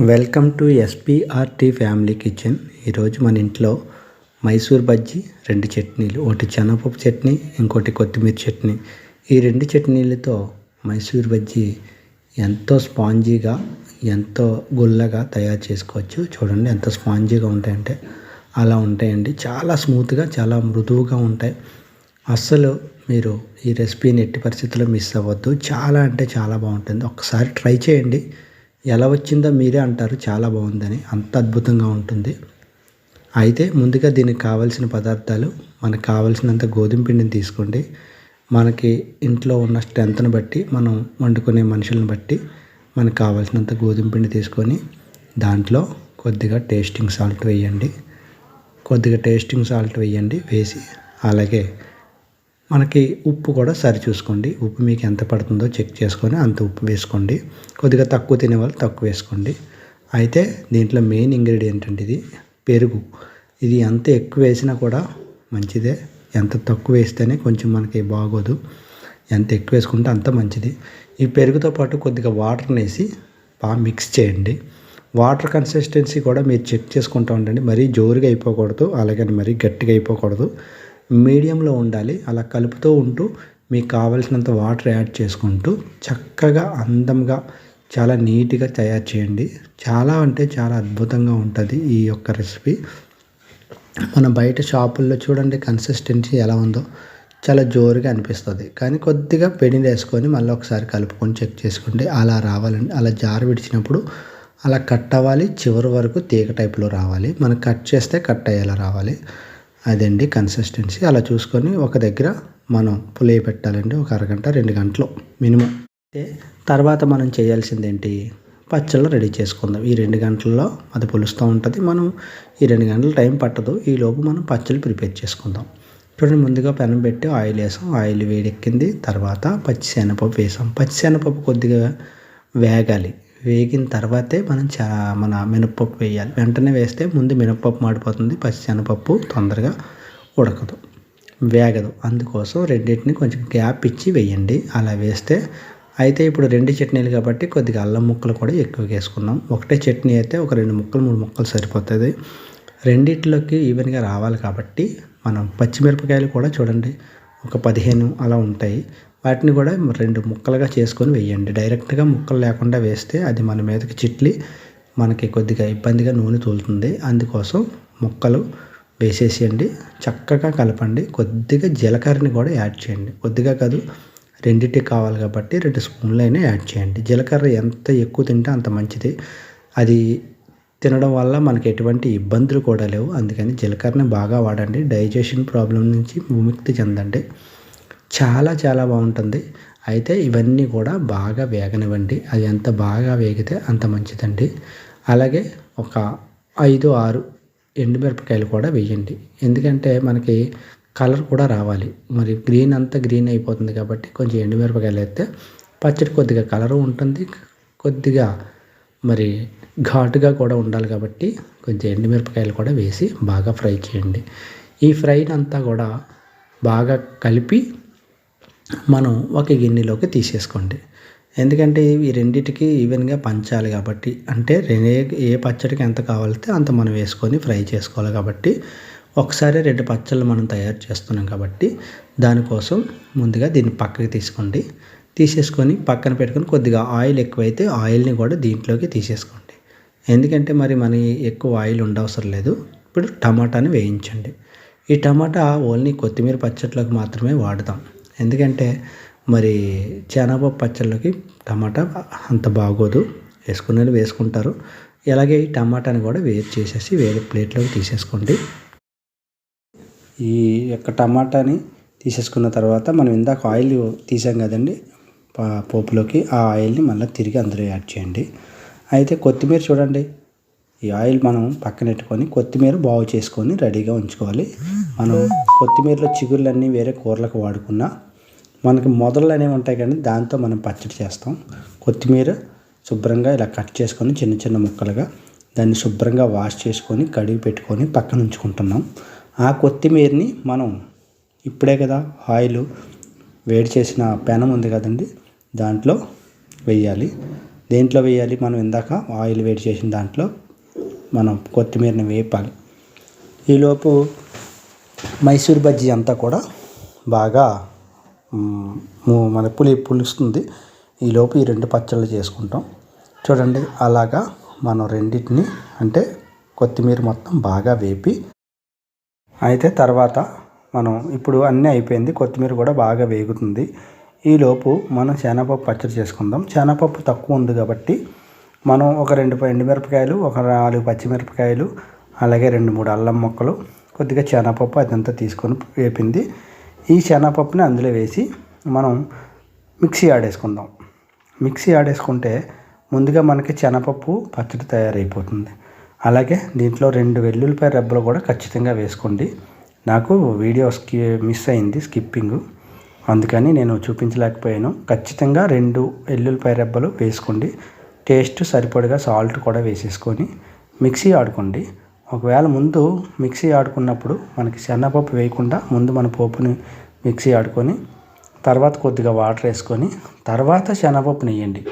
Welcome to SPRT family kitchen. ఈరోజు మన ఇంట్లో మైసూర్ బజ్జీ రెండు చట్నీలు ఒకటి చెనపప్పు చట్నీ ఇంకోటి కొత్తిమీర చట్నీ. ఈ రెండు చట్నీలతో మైసూర్ బజ్జీ ఎంతో స్పాంజీగా ఎంతో గుల్లగా తయారు చేసుకోవచ్చు. చూడండి ఎంత స్పాంజీగా ఉంటాయంటే అలా ఉంటాయండి. చాలా స్మూత్గా చాలా మృదువుగా ఉంటాయి. అస్సలు మీరు ఈ రెసిపీని ఎట్టి పరిస్థితుల్లో మిస్ అవ్వద్దు. చాలా అంటే చాలా బాగుంటుంది. ఒకసారి ట్రై చేయండి. ఎలా వచ్చిందో మీరే అంటారు చాలా బాగుందని. అంత అద్భుతంగా ఉంటుంది. అయితే ముందుగా దీనికి కావలసిన పదార్థాలు మనకు కావలసినంత గోధుమ పిండిని తీసుకోండి. మనకి ఇంట్లో ఉన్న స్ట్రెంత్ని బట్టి మనం వండుకునే మనుషులను బట్టి మనకు కావాల్సినంత గోధుమ పిండి తీసుకొని దాంట్లో కొద్దిగా టేస్టింగ్ సాల్ట్ వేయండి. కొద్దిగా టేస్టింగ్ సాల్ట్ వేయండి వేసి అలాగే మనకి ఉప్పు కూడా సరి చూసుకోండి. ఉప్పు మీకు ఎంత పడుతుందో చెక్ చేసుకొని అంత ఉప్పు వేసుకోండి. కొద్దిగా తక్కువ తినేవాళ్ళు తక్కువ వేసుకోండి. అయితే దీంట్లో మెయిన్ ఇంగ్రీడియంట్ అంటే ఇది పెరుగు. ఇది ఎంత ఎక్కువ వేసినా కూడా మంచిదే. ఎంత తక్కువ వేస్తేనే కొంచెం మనకి బాగోదు. ఎంత ఎక్కువ వేసుకుంటే అంత మంచిది. ఈ పెరుగుతో పాటు కొద్దిగా వాటర్ని వేసి బాగా మిక్స్ చేయండి. వాటర్ కన్సిస్టెన్సీ కూడా మీరు చెక్ చేసుకుంటూ ఉండండి. మరీ జోరుగా అయిపోకూడదు అలాగని మరీ గట్టిగా అయిపోకూడదు. మీడియంలో ఉండాలి. అలా కలుపుతూ ఉంటూ మీకు కావలసినంత వాటర్ యాడ్ చేసుకుంటూ చక్కగా అందంగా చాలా నీట్గా తయారు చేయండి. చాలా అంటే చాలా అద్భుతంగా ఉంటుంది ఈ యొక్క రెసిపీ. మన బయట షాపుల్లో చూడండి కన్సిస్టెన్సీ ఎలా ఉందో చాలా జోరుగా అనిపిస్తుంది. కానీ కొద్దిగా పెడిని వేసుకొని మళ్ళీ ఒకసారి కలుపుకొని చెక్ చేసుకోండి అలా రావాలండి అలా జారు విడిచినప్పుడు అలా కట్ అవ్వాలి. చివరి వరకు తీగ టైప్లో రావాలి. మనం కట్ చేస్తే కట్ అయ్యేలా రావాలి. అదండి కన్సిస్టెన్సీ అలా చూసుకొని ఒక దగ్గర మనం పులియ పెట్టాలండి ఒక అరగంట రెండు గంటలు మినిమం. అయితే తర్వాత మనం చేయాల్సింది ఏంటి పచ్చళ్ళు రెడీ చేసుకుందాం. ఈ రెండు గంటల్లో అది పులుస్తూ ఉంటుంది. మనం ఈ రెండు గంటలు టైం పట్టదు. ఈలోపు మనం పచ్చళ్ళు ప్రిపేర్ చేసుకుందాం. చూడండి ముందుగా పెనం పెట్టి ఆయిల్ వేసాం. ఆయిల్ వేడెక్కింది. తర్వాత పచ్చి శనగపప్పు వేసాం. పచ్చి శనగపప్పు కొద్దిగా వేగాలి. వేగిన తర్వాతే మనం చా మన మినప్పప్పు వేయాలి. వెంటనే వేస్తే ముందు మినప్పప్పు మాడిపోతుంది పచ్చిశనగపప్పు తొందరగా ఉడకదు వేగదు. అందుకోసం రెండింటిని కొంచెం గ్యాప్ ఇచ్చి వేయండి. అలా వేస్తే అయితే ఇప్పుడు రెండు చట్నీలు కాబట్టి కొద్దిగా అల్లం ముక్కలు కూడా ఎక్కువ వేసుకుందాం ఒకటే చట్నీ అయితే ఒక రెండు ముక్కలు మూడు ముక్కలు సరిపోతుంది. రెండిట్లోకి ఈవెన్గా రావాలి కాబట్టి మనం పచ్చిమిరపకాయలు కూడా చూడండి ఒక పదిహేను అలా ఉంటాయి. వాటిని కూడా రెండు ముక్కలుగా చేసుకొని వేయండి. డైరెక్ట్గా ముక్కలు లేకుండా వేస్తే అది మన మీదకి చిట్లి మనకి కొద్దిగా ఇబ్బందిగా నూనె తోలుతుంది. అందుకోసం ముక్కలు వేసేసేయండి. చక్కగా కలపండి. కొద్దిగా జీలకర్రని కూడా యాడ్ చేయండి. కొద్దిగా కాదు రెండింటికి కావాలి కాబట్టి రెండు స్పూన్లు అయినా యాడ్ చేయండి. జీలకర్ర ఎంత ఎక్కువ తింటే అంత మంచిది. అది తినడం వల్ల మనకి ఎటువంటి ఇబ్బందులు కూడా లేవు. అందుకని జీలకర్రని బాగా వాడండి. డైజెషన్ ప్రాబ్లం నుంచి విముక్తి చెందండి. చాలా చాలా బాగుంటుంది. అయితే ఇవన్నీ కూడా బాగా వేగనివ్వండి. అది ఎంత బాగా వేగితే అంత మంచిదండి. అలాగే ఒక ఐదు ఆరు ఎండుమిరపకాయలు కూడా వేయండి. ఎందుకంటే మనకి కలర్ కూడా రావాలి. మరి గ్రీన్ అంతా గ్రీన్ అయిపోతుంది కాబట్టి కొంచెం ఎండుమిరపకాయలు వేస్తే పచ్చడి కొద్దిగా కలరు ఉంటుంది. కొద్దిగా మరి ఘాటుగా కూడా ఉండాలి కాబట్టి కొంచెం ఎండుమిరపకాయలు కూడా వేసి బాగా ఫ్రై చేయండి. ఈ ఫ్రైని అంతా కూడా బాగా కలిపి మనం ఒక గిన్నెలోకి తీసేసుకోండి. ఎందుకంటే ఈ రెండింటికి ఈవెన్గా పంచాలి కాబట్టి. అంటే ఏ ఏ పచ్చడికి ఎంత కావాలితే అంత మనం వేసుకొని ఫ్రై చేసుకోవాలి కాబట్టి. ఒకసారి రెండు పచ్చళ్ళు మనం తయారు చేస్తున్నాం కాబట్టి దానికోసం ముందుగా దీన్ని పక్కకి తీసుకోండి. తీసేసుకొని పక్కన పెట్టుకొని కొద్దిగా ఆయిల్ ఎక్కువైతే ఆయిల్ని కూడా దీంట్లోకి తీసేసుకోండి. ఎందుకంటే మరి మన ఎక్కువ ఆయిల్ ఉండవసరం లేదు. ఇప్పుడు టమాటాని వేయించండి. ఈ టమాటా ఓన్లీ కొత్తిమీర పచ్చట్లోకి మాత్రమే వాడతాం. ఎందుకంటే మరి శనగపప్పు పచ్చళ్ళకి టమాటా అంత బాగోదు. వేసుకునేది వేసుకుంటారు. ఇలాగే ఈ టమాటాని కూడా వేరు చేసేసి వేరే ప్లేట్లోకి తీసేసుకోండి. ఈ యొక్క టమాటాని తీసేసుకున్న తర్వాత మనం ఇందాక ఆయిల్ తీసాం కదండి పోపులోకి ఆ ఆయిల్ని మళ్ళీ తిరిగి అందులో యాడ్ చేయండి. అయితే కొత్తిమీర చూడండి ఈ ఆయిల్ మనం పక్కన పెట్టుకొని కొత్తిమీర బాగు చేసుకొని రెడీగా ఉంచుకోవాలి. మనం కొత్తిమీరలో చిగుళ్ళన్నీ వేరే కూరలకు వాడుకున్నా మనకి మొదలు అనేవి ఉంటాయి కానీ దాంతో మనం పచ్చడి చేస్తాం. కొత్తిమీర శుభ్రంగా ఇలా కట్ చేసుకొని చిన్న చిన్న ముక్కలుగా దాన్ని శుభ్రంగా వాష్ చేసుకొని కడిగి పెట్టుకొని పక్కన ఉంచుకుంటున్నాం. ఆ కొత్తిమీరని మనం ఇప్పుడే కదా ఆయిల్ వేడి చేసిన పెనం ఉంది కదండి. దాంట్లో వేయాలి. దేంట్లో వేయాలి? మనం ఇందాక ఆయిల్ వేడి చేసిన దాంట్లో మనం కొత్తిమీరని వేపాలి. ఈలోపు మైసూర్ బజ్జీ అంతా కూడా బాగా మన పులి పులుస్తుంది. ఈలోపు ఈ రెండు పచ్చళ్ళు చేసుకుంటాం. చూడండి అలాగా మనం రెండింటిని అంటే కొత్తిమీర మొత్తం బాగా వేపి అయితే తర్వాత మనం ఇప్పుడు అన్నీ అయిపోయింది. కొత్తిమీర కూడా బాగా వేగుతుంది. ఈలోపు మనం శనగపప్పు పచ్చడి చేసుకుందాం. శనగపప్పు తక్కువ ఉంది కాబట్టి మనం ఒక రెండు ఎండు ఎండుమిరపకాయలు ఒక నాలుగు పచ్చిమిరపకాయలు అలాగే రెండు మూడు అల్లం మొక్కలు కొద్దిగా శనగపప్పు అదంతా తీసుకొని వేపింది. ఈ శనగపప్పుని అందులో వేసి మనం మిక్సీ ఆడేసుకుందాం మిక్సీ ఆడేసుకుంటే ముందుగా మనకి శనగపప్పు పచ్చడి తయారైపోతుంది. అలాగే దీంట్లో రెండు వెల్లుల్లిపాయ రెబ్బలు కూడా ఖచ్చితంగా వేసుకోండి. నాకు వీడియో స్కి మిస్ అయింది స్కిప్పింగ్. అందుకని నేను చూపించలేకపోయాను. ఖచ్చితంగా రెండు వెల్లుల్లిపాయ రెబ్బలు వేసుకోండి. టేస్ట్ సరిపడగా సాల్ట్ కూడా వేసేసుకొని మిక్సీ ఆడుకోండి. ఒకవేళ ముందు మిక్సీ ఆడుకున్నప్పుడు మనకి శనగపప్పు వేయకుండా ముందు మన పోపుని మిక్సీ ఆడుకొని తర్వాత కొద్దిగా వాటర్ వేసుకొని తర్వాత శనగపప్పు నెయ్యండి.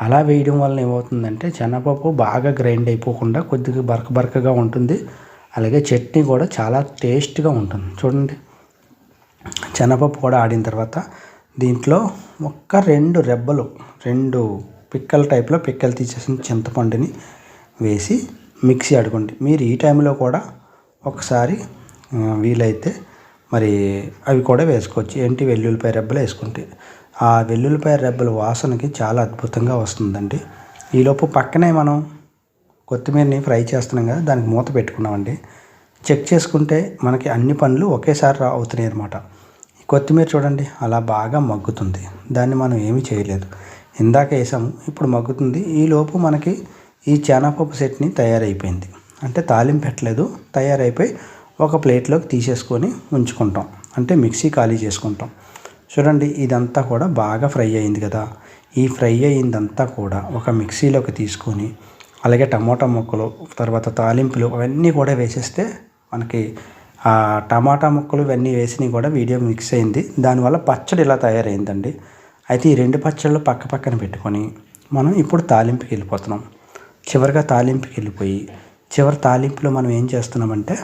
అలా వేయడం వల్ల ఏమవుతుందంటే శనగపప్పు బాగా గ్రైండ్ అయిపోకుండా కొద్దిగా బరక బరకగా ఉంటుంది. అలాగే చట్నీ కూడా చాలా టేస్ట్గా ఉంటుంది. చూడండి. శనగపప్పు కూడా ఆడిన తర్వాత దీంట్లో ఒక్క రెండు రెబ్బలు రెండు పిక్కల టైప్లో పిక్కలు తీసేసిన చింతపండుని వేసి మిక్సీ ఆడుకోండి. మీరు ఈ టైంలో కూడా ఒకసారి వీలైతే మరి అవి కూడా వేసుకోవచ్చు. ఏంటి? వెల్లుల్లిపాయ రెబ్బలు వేసుకుంటే. ఆ వెల్లుల్లిపాయ రెబ్బల వాసనకి చాలా అద్భుతంగా వస్తుందండి. ఈలోపు పక్కనే మనం కొత్తిమీరని ఫ్రై చేస్తున్నాం కదా దానికి మూత పెట్టుకున్నామండి. చెక్ చేసుకుంటే మనకి అన్ని పనులు ఒకేసారి రా- అవుతున్నాయి అనమాట కొత్తిమీర చూడండి అలా బాగా మగ్గుతుంది. దాన్ని మనం ఏమీ చేయలేదు. ఇందాక వేసాము ఇప్పుడు మగ్గుతుంది. ఈ లోపు మనకి ఈ శనగపప్పు సెట్ని తయారైపోయింది. అంటే తాలింపు పెట్టలేదు. తయారైపోయి ఒక ప్లేట్లోకి తీసేసుకొని ఉంచుకుంటాం. అంటే మిక్సీ ఖాళీ చేసుకుంటాం. చూడండి ఇదంతా కూడా బాగా ఫ్రై అయింది కదా. ఈ ఫ్రై అయిందంతా కూడా ఒక మిక్సీలోకి తీసుకొని అలాగే టమాటా ముక్కలు తర్వాత తాలింపులు అవన్నీ కూడా వేసేస్తే మనకి ఆ టమాటా ముక్కలు ఇవన్నీ వేసినవి కూడా వీడియో మిక్స్ అయింది. దానివల్ల పచ్చడి ఇలా తయారైందండి. అయితే ఈ రెండు పచ్చళ్ళు పక్క పక్కన పెట్టుకొని మనం ఇప్పుడు తాలింపుకి వెళ్ళిపోతున్నాం. చివరిగా తాలింపుకి వెళ్ళిపోయి చివరి తాలింపులో మనం ఏం చేస్తున్నామంటే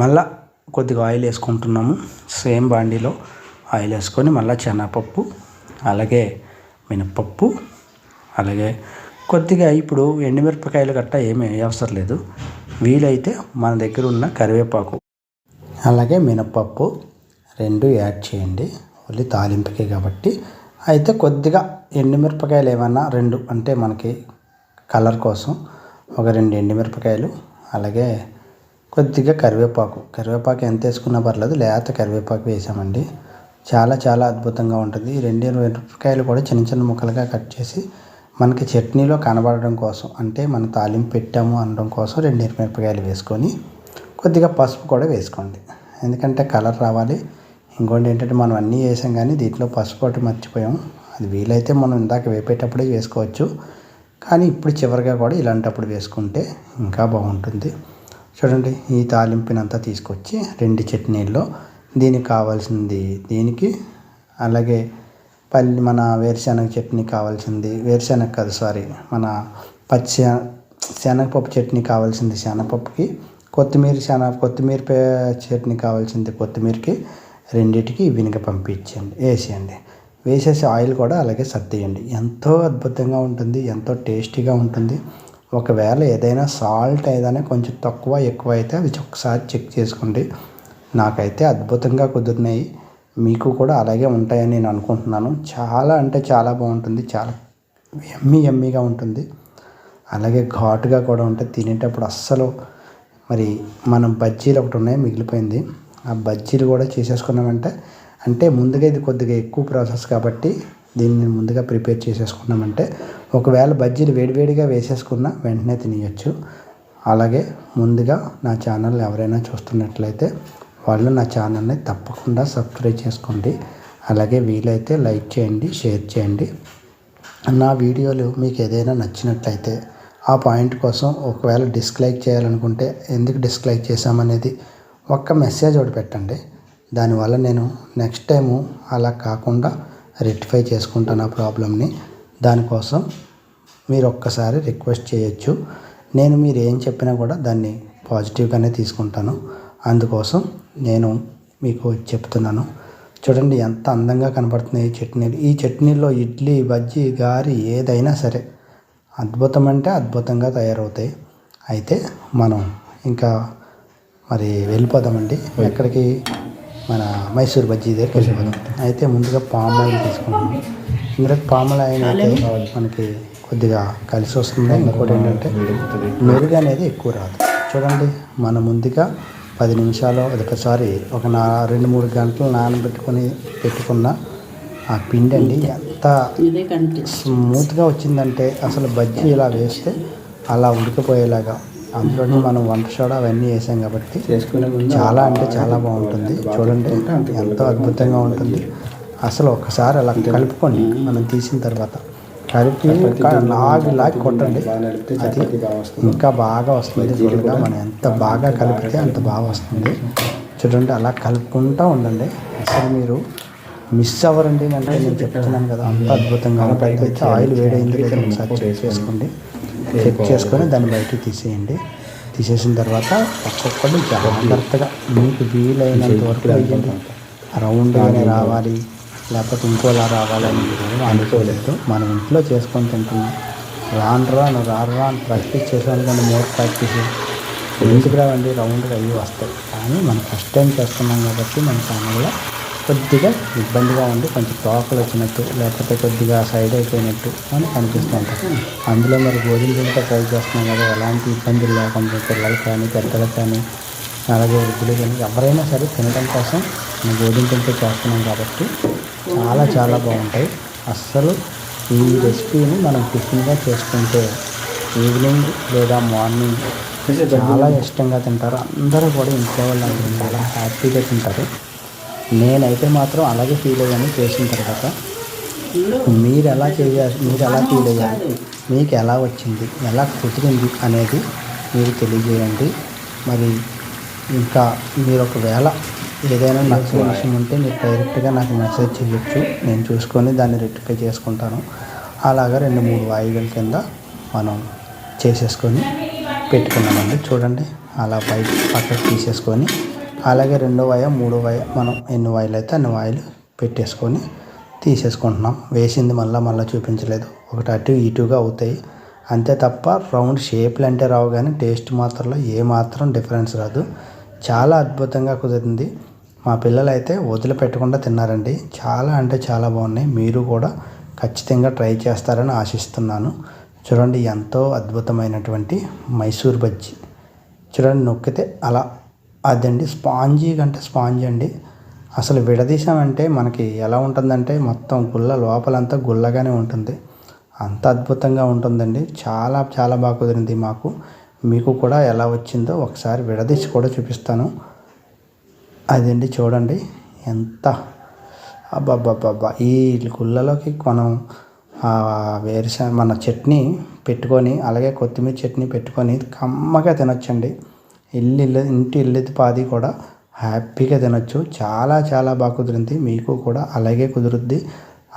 మళ్ళా కొద్దిగా ఆయిల్ వేసుకుంటున్నాము సేమ్ బాండీలో ఆయిల్ వేసుకొని మళ్ళీ శనగపప్పు అలాగే మినప్పప్పు అలాగే కొద్దిగా ఇప్పుడు ఎండుమిరపకాయలు గట్ట ఏమీ అవసరం లేదు. వీలైతే మన దగ్గర ఉన్న కరివేపాకు అలాగే మినప్పప్పు రెండు యాడ్ చేయండి. ఓన్లీ తాలింపుకే కాబట్టి. అయితే కొద్దిగా ఎండుమిరపకాయలు ఏమన్నా రెండు అంటే మనకి కలర్ కోసం ఒక రెండు ఎండుమిరపకాయలు అలాగే కొద్దిగా కరివేపాకు. కరివేపాకు ఎంత వేసుకున్నా పర్లేదు లేత కరివేపాకు వేసామండి. చాలా చాలా అద్భుతంగా ఉంటుంది. రెండు మిరపకాయలు కూడా చిన్న చిన్న ముక్కలుగా కట్ చేసి మనకి చట్నీలో కనబడడం కోసం అంటే మనం తాలింపు పెట్టాము అనడం కోసం రెండు మిరపకాయలు వేసుకొని కొద్దిగా పసుపు కూడా వేసుకోండి. ఎందుకంటే కలర్ రావాలి. ఇంకోటి ఏంటంటే మనం అన్నీ వేసాం కానీ దీంట్లో పసుపు ఒకటి మర్చిపోయాం. అది వీలైతే మనం ఇందాక వేపేటప్పుడే వేసుకోవచ్చు. కానీ ఇప్పుడు చివరిగా కూడా ఇలాంటప్పుడు వేసుకుంటే ఇంకా బాగుంటుంది. చూడండి ఈ తాలింపునంతా తీసుకొచ్చి రెండు చట్నీల్లో దీనికి కావాల్సింది దీనికి అలాగే పల్లి మన వేరుశనగ చట్నీ కావాల్సింది వేరుశనగ కాదు సారీ మన పచ్చి శనగపప్పు చట్నీ కావాల్సింది శనగపప్పుకి కొత్తిమీర శనగ కొత్తిమీర చట్నీ కావాల్సింది కొత్తిమీరకి రెండింటికి వినిగ పంపించండి వేసేయండి. వేసేసి ఆయిల్ కూడా అలాగే సర్దేయండి. ఎంతో అద్భుతంగా ఉంటుంది ఎంతో టేస్టీగా ఉంటుంది. ఒకవేళ ఏదైనా సాల్ట్ ఏదైనా కొంచెం తక్కువ ఎక్కువ అయితే అది ఒకసారి చెక్ చేసుకోండి. నాకైతే అద్భుతంగా కుదిరినాయి. మీకు కూడా అలాగే ఉంటాయని నేను అనుకుంటున్నాను. చాలా అంటే చాలా బాగుంటుంది చాలా ఎమ్మీ ఎమ్మిగా ఉంటుంది. అలాగే ఘాటుగా కూడా ఉంటుంది తినేటప్పుడు అస్సలు మరి మనం బజ్జీలు ఒకటి ఉన్నాయి మిగిలిపోయింది. ఆ బజ్జీలు కూడా చేసేసుకున్నామంటే అంటే ముందుగా ఇది కొద్దిగా ఎక్కువ ప్రాసెస్ కాబట్టి దీన్ని ముందుగా ప్రిపేర్ చేసేసుకున్నామంటే ఒకవేళ బజ్జీలు వేడివేడిగా వేసేసుకున్న వెంటనే తినేయచ్చు. అలాగే ముందుగా నా ఛానల్ ఎవరైనా చూస్తున్నట్లయితే వాళ్ళు నా ఛానల్ని తప్పకుండా సబ్స్క్రైబ్ చేసుకోండి. అలాగే వీలైతే లైక్ చేయండి షేర్ చేయండి. నా వీడియోలు మీకు ఏదైనా నచ్చినట్లయితే ఆ పాయింట్ కోసం ఒకవేళ డిస్క్లైక్ చేయాలనుకుంటే ఎందుకు డిస్క్లైక్ చేశామనేది ఒక్క మెసేజ్ ఒకటి పెట్టండి. దానివల్ల నేను నెక్స్ట్ టైము అలా కాకుండా రెక్టిఫై చేసుకుంటాను ఆ ప్రాబ్లమ్ని. దానికోసం మీరు ఒక్కసారి రిక్వెస్ట్ చేయొచ్చు. నేను మీరు ఏం చెప్పినా కూడా దాన్ని పాజిటివ్గానే తీసుకుంటాను. అందుకోసం నేను మీకు చెప్తున్నాను. చూడండి ఎంత అందంగా కనపడుతున్నాయి ఈ చట్నీలు ఈ చట్నీలో ఇడ్లీ బజ్జీ గారి ఏదైనా సరే అద్భుతం అంటే అద్భుతంగా తయారవుతాయి. అయితే మనం ఇంకా మరి వెళ్ళిపోదామండి. ఎక్కడికి మన మైసూర్ బజ్జీ దగ్గరికి వెళ్ళిపోదాం అయితే ముందుగా పామ్ ఆయిల్ తీసుకుంటాం. ఇందులో పామ్ ఆయిల్ అయితే మనకి కొద్దిగా కలిసి వస్తుంది. ఇంకోటి ఏంటంటే మెరుగు అనేది ఎక్కువ రాదు. చూడండి మనం ముందుగా పది నిమిషాలు అది సారీ ఒక నా రెండు మూడు గంటలు నానబెట్టుకొని పెట్టుకున్న ఆ పిండి అండి ఎంత స్మూత్గా వచ్చిందంటే అసలు బజ్జీ ఇలా వేస్తే అలా ఉడికిపోయేలాగా అందులోనే మనం వంట సోడా అవన్నీ వేసాం కాబట్టి చాలా అంటే చాలా బాగుంటుంది. చూడండి ఎంతో అద్భుతంగా ఉంటుంది. అసలు ఒకసారి అలా కలుపుకొని మనం తీసిన తర్వాత. కలిపి లాగి లాగి కొట్టండి. అది ఇంకా బాగా వస్తుంది చూడగా మనం ఎంత బాగా కలిపితే అంత బాగా వస్తుంది. చూడండి అలా కలుపుకుంటూ ఉండండి. అసలు మీరు మిస్ అవ్వరండి అంటే నేను చెప్తున్నాను కదా. అంత అద్భుతంగా అయితే ఆయిల్ వేడైంది. లేదో ఒకసారి చెక్ చేసుకోండి. చెక్ చేసుకొని దాన్ని బయటికి తీసేయండి. తీసేసిన తర్వాత ఒక్కొక్కటి జాగ్రత్తగా మీకు వీలైనంత వరకు వేయండి. రౌండ్గానే రావాలి. లేకపోతే ఇంకోలా రావాలని అనుకోలేదు. మనం ఇంట్లో చేసుకొని తింటున్నాం. రాను రాను రాను రాను ప్రాక్టీస్ చేసాను కానీ మోర్ ప్రాక్టీస్ ఎందుకు రావండి రౌండ్గా అయ్యి వస్తాయి. కానీ మనం ఫస్ట్ టైం చేస్తున్నాం కాబట్టి మన ఛానల్లో కొద్దిగా ఇబ్బందిగా ఉండి కొంచెం తోకలు వచ్చినట్టు లేకపోతే కొద్దిగా సైడ్ అయిపోయినట్టు అని కనిపిస్తూ ఉంటుంది. అందులో మరి గోధుమ పిండితో ట్రై చేస్తున్నాం కదా ఎలాంటి ఇబ్బందులు లేకుండా పిల్లలు కానీ పెద్దలకు కానీ అలాగే వృద్ధులు కానీ ఎవరైనా సరే తినడం కోసం మనం గోధుమ పిండితో చేస్తున్నాం కాబట్టి చాలా చాలా బాగుంటాయి. అస్సలు ఈ రెసిపీని మనం టిఫిన్గా చేసుకుంటే ఈవినింగ్ లేదా మార్నింగ్ చాలా ఇష్టంగా తింటారు. అందరూ కూడా ఇంట్లో వాళ్ళందరూ చాలా హ్యాపీగా తింటారు. నేనైతే మాత్రం అలాగే ఫీల్ అయ్యాను చేసిన తర్వాత. మీరు ఎలా చేయాలి మీరు ఎలా ఫీల్ అయ్యారు? మీకు ఎలా వచ్చింది? ఎలా కుదిరింది అనేది మీరు తెలియజేయండి. మరి ఇంకా మీరు ఒకవేళ ఏదైనా నచ్చిన విషయం ఉంటే మీరు డైరెక్ట్గా నాకు మెసేజ్ చేయొచ్చు నేను చూసుకొని దాన్ని రెక్టిఫై చేసుకుంటాను. అలాగా రెండు మూడు వాయిదాల కింద మనం చేసేసుకొని పెట్టుకున్నామండి. చూడండి అలా బయట పక్కకు తీసేసుకొని అలాగే రెండో వాయ మూడో వాయ మనం ఎన్ని వాయిలు అయితే అన్ని వాయిలు పెట్టేసుకొని తీసేసుకుంటున్నాం. వేసింది మళ్ళీ మళ్ళీ చూపించలేదు. ఒకటి అటు ఇటుగా అవుతాయి. అంతే తప్ప రౌండ్ షేప్లు అంటే రావు కానీ టేస్ట్ మాత్రంలో ఏ మాత్రం డిఫరెన్స్ రాదు. చాలా అద్భుతంగా కుదిరింది. మా పిల్లలు అయితే వదిలిపెట్టకుండా తిన్నారండి. చాలా అంటే చాలా బాగున్నాయి. మీరు కూడా ఖచ్చితంగా ట్రై చేస్తారని ఆశిస్తున్నాను. చూడండి ఎంతో అద్భుతమైనటువంటి మైసూర్ బజ్జీ. చూడండి నొక్కితే అలా అదండి స్పాంజీ కంటే స్పాంజీ అండి. అసలు విడదీసామంటే మనకి ఎలా ఉంటుందంటే మొత్తం గుల్ల లోపలంతా గుల్లగానే ఉంటుంది. అంత అద్భుతంగా ఉంటుందండి. చాలా చాలా బాగా కుదిరింది మాకు. మీకు కూడా ఎలా వచ్చిందో ఒకసారి విడదీసి కూడా చూపిస్తాను. అదండి చూడండి ఎంత అబ్బాబ్బాబ్బా ఈ గుళ్ళలోకి మనం వేరుశ మన చట్నీ పెట్టుకొని అలాగే కొత్తిమీర చట్నీ పెట్టుకొని కమ్మగా తినొచ్చండి. ఇల్లు ఇల్లు ఇంటి ఇల్లు పాది కూడా హ్యాపీగా తినొచ్చు. చాలా చాలా బాగా కుదిరింది. మీకు కూడా అలాగే కుదురుద్ది.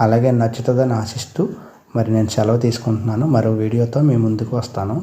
అలాగే నచ్చుతుందని ఆశిస్తూ మరి నేను సెలవు తీసుకుంటున్నాను. మరో వీడియోతో మీ ముందుకు వస్తాను.